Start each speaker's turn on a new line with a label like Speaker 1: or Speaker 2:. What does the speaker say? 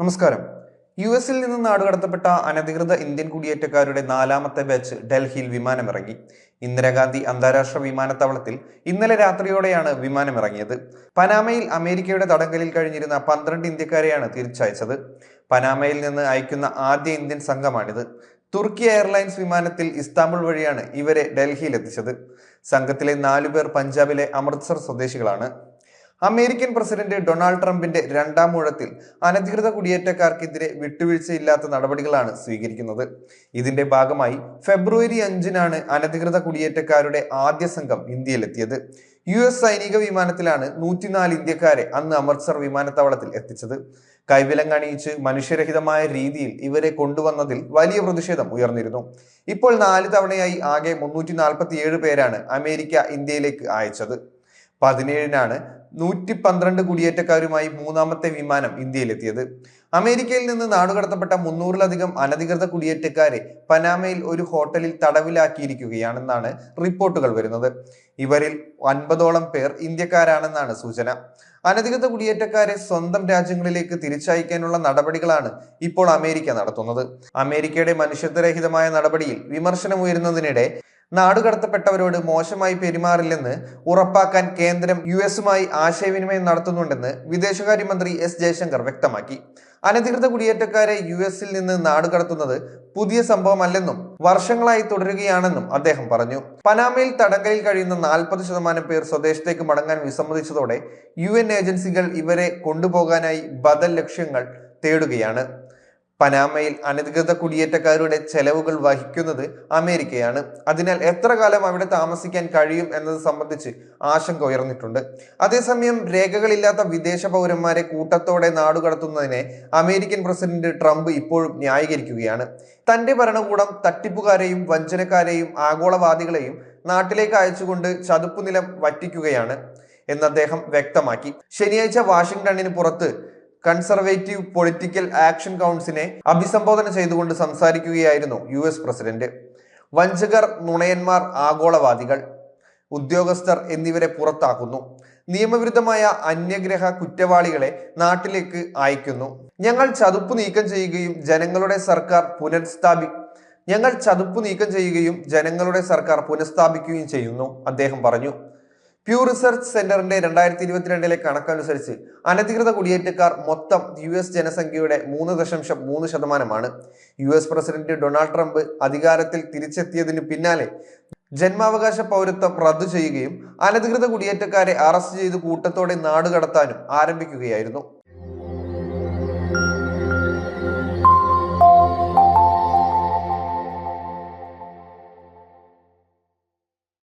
Speaker 1: നമസ്കാരം. യു എസിൽ നിന്ന് നാടുകടത്തപ്പെട്ട അനധികൃത ഇന്ത്യൻ കുടിയേറ്റക്കാരുടെ നാലാമത്തെ ബാച്ച് ഡൽഹിയിൽ വിമാനമിറങ്ങി. ഇന്ദിരാഗാന്ധി അന്താരാഷ്ട്ര വിമാനത്താവളത്തിൽ ഇന്നലെ രാത്രിയോടെയാണ് വിമാനമിറങ്ങിയത്. പനാമയിൽ അമേരിക്കയുടെ തടങ്കലിൽ കഴിഞ്ഞിരുന്ന പന്ത്രണ്ട് ഇന്ത്യക്കാരെയാണ് തിരിച്ചയച്ചത്. പനാമയിൽ നിന്ന് അയക്കുന്ന ആദ്യ ഇന്ത്യൻ സംഘമാണിത്. തുർക്കി എയർലൈൻസ് വിമാനത്തിൽ ഇസ്താംബുൾ വഴിയാണ് ഇവരെ ഡൽഹിയിൽ എത്തിച്ചത് സംഘത്തിലെ നാലുപേർ പഞ്ചാബിലെ അമൃത്സർ സ്വദേശികളാണ്. അമേരിക്കൻ പ്രസിഡന്റ് ഡൊണാൾഡ് ട്രംപിന്റെ രണ്ടാം ഊഴത്തിൽ അനധികൃത കുടിയേറ്റക്കാർക്കെതിരെ വിട്ടുവീഴ്ചയില്ലാത്ത നടപടികളാണ് സ്വീകരിക്കുന്നത്. ഇതിന്റെ ഭാഗമായി ഫെബ്രുവരി അഞ്ചിനാണ് അനധികൃത കുടിയേറ്റക്കാരുടെ ആദ്യ സംഘം ഇന്ത്യയിലെത്തിയത്. യു എസ് സൈനിക വിമാനത്തിലാണ് നൂറ്റിനാല് ഇന്ത്യക്കാരെ അന്ന് അമൃത്സർ വിമാനത്താവളത്തിൽ എത്തിച്ചത്. കൈവിലങ്ങണിയിച്ച് മനുഷ്യരഹിതമായ രീതിയിൽ ഇവരെ കൊണ്ടുവന്നതിൽ വലിയ പ്രതിഷേധം ഉയർന്നിരുന്നു. ഇപ്പോൾ നാല് തവണയായി ആകെ മുന്നൂറ്റി പേരാണ് അമേരിക്ക ഇന്ത്യയിലേക്ക് അയച്ചത്. പതിനേഴിനാണ് നൂറ്റി പന്ത്രണ്ട് കുടിയേറ്റക്കാരുമായി മൂന്നാമത്തെ വിമാനം ഇന്ത്യയിലെത്തിയത്. അമേരിക്കയിൽ നിന്ന് നാടുകടത്തപ്പെട്ട മുന്നൂറിലധികം അനധികൃത കുടിയേറ്റക്കാരെ പനാമയിൽ ഒരു ഹോട്ടലിൽ തടവിലാക്കിയിരിക്കുകയാണെന്നാണ് റിപ്പോർട്ടുകൾ വരുന്നത്. ഇവരിൽ അൻപതോളം പേർ ഇന്ത്യക്കാരാണെന്നാണ് സൂചന. അനധികൃത കുടിയേറ്റക്കാരെ സ്വന്തം രാജ്യങ്ങളിലേക്ക് തിരിച്ചയക്കാനുള്ള നടപടികളാണ് ഇപ്പോൾ അമേരിക്ക നടത്തുന്നത്. അമേരിക്കയുടെ മനുഷ്യത്വരഹിതമായ നടപടിയിൽ വിമർശനമുയരുന്നതിനിടെ നാടുകടത്തപ്പെട്ടവരോട് മോശമായി പെരുമാറില്ലെന്ന് ഉറപ്പാക്കാൻ കേന്ദ്രം യു എസുമായി ആശയവിനിമയം നടത്തുന്നുണ്ടെന്ന് വിദേശകാര്യമന്ത്രി എസ് ജയശങ്കർ വ്യക്തമാക്കി. അനധികൃത കുടിയേറ്റക്കാരെ യു എസിൽ നിന്ന് നാടുകടത്തുന്നത് പുതിയ സംഭവമല്ലെന്നും വർഷങ്ങളായി തുടരുകയാണെന്നും അദ്ദേഹം പറഞ്ഞു. പനാമയിൽ തടങ്കലിൽ കഴിയുന്ന നാൽപ്പത് ശതമാനം പേർ സ്വദേശത്തേക്ക് മടങ്ങാൻ വിസമ്മതിച്ചതോടെ യു ഏജൻസികൾ ഇവരെ കൊണ്ടുപോകാനായി ബദൽ ലക്ഷ്യങ്ങൾ തേടുകയാണ്. പനാമയിൽ അനധികൃത കുടിയേറ്റക്കാരുടെ ചെലവുകൾ വഹിക്കുന്നത് അമേരിക്കയാണ്. അതിനാൽ എത്ര കാലം അവിടെ താമസിക്കാൻ കഴിയും എന്നത് സംബന്ധിച്ച് ആശങ്ക ഉയർന്നിട്ടുണ്ട്. അതേസമയം രേഖകളില്ലാത്ത വിദേശ പൗരന്മാരെ കൂട്ടത്തോടെ നാടുകടത്തുന്നതിനെ അമേരിക്കൻ പ്രസിഡന്റ് ട്രംപ് ഇപ്പോഴും ന്യായീകരിക്കുകയാണ്. തന്റെ ഭരണകൂടം തട്ടിപ്പുകാരെയും വഞ്ചനക്കാരെയും ആഗോളവാദികളെയും നാട്ടിലേക്ക് അയച്ചുകൊണ്ട് ചതുപ്പ് നിലം വറ്റിക്കുകയാണ് എന്ന് അദ്ദേഹം വ്യക്തമാക്കി. ശനിയാഴ്ച വാഷിംഗ്ടണിന് പുറത്ത് കൺസർവേറ്റീവ് പൊളിറ്റിക്കൽ ആക്ഷൻ കൗൺസിലിനെ അഭിസംബോധന ചെയ്തുകൊണ്ട് സംസാരിക്കുകയായിരുന്നു യു എസ് പ്രസിഡന്റ്. വഞ്ചകർ നുണയന്മാർ ആഗോളവാദികൾ ഉദ്യോഗസ്ഥർ എന്നിവരെ പുറത്താക്കുന്നു. നിയമവിരുദ്ധമായ അന്യഗ്രഹ കുറ്റവാളികളെ നാട്ടിലേക്ക് അയക്കുന്നു. ഞങ്ങൾ ചതുപ്പ് നീക്കം ചെയ്യുകയും ജനങ്ങളുടെ സർക്കാർ പുനഃസ്ഥാപി ഞങ്ങൾ ചതുപ്പ് നീക്കം ചെയ്യുകയും ജനങ്ങളുടെ സർക്കാർ പുനഃസ്ഥാപിക്കുകയും ചെയ്യുന്നു അദ്ദേഹം പറഞ്ഞു. പ്യൂ റിസർച്ച് സെന്ററിന്റെ രണ്ടായിരത്തി ഇരുപത്തിരണ്ടിലെ കണക്കനുസരിച്ച് അനധികൃത കുടിയേറ്റക്കാർ മൊത്തം യു എസ് ജനസംഖ്യയുടെ മൂന്ന് ദശാംശം മൂന്ന് ശതമാനമാണ്. U S president Donald Trump അധികാരത്തിൽ തിരിച്ചെത്തിയതിന് പിന്നാലെ ജന്മാവകാശ പൗരത്വം റദ്ദു ചെയ്യുകയും അനധികൃത കുടിയേറ്റക്കാരെ അറസ്റ്റ് ചെയ്ത് കൂട്ടത്തോടെ നാടുകടത്താനും ആരംഭിക്കുകയായിരുന്നു.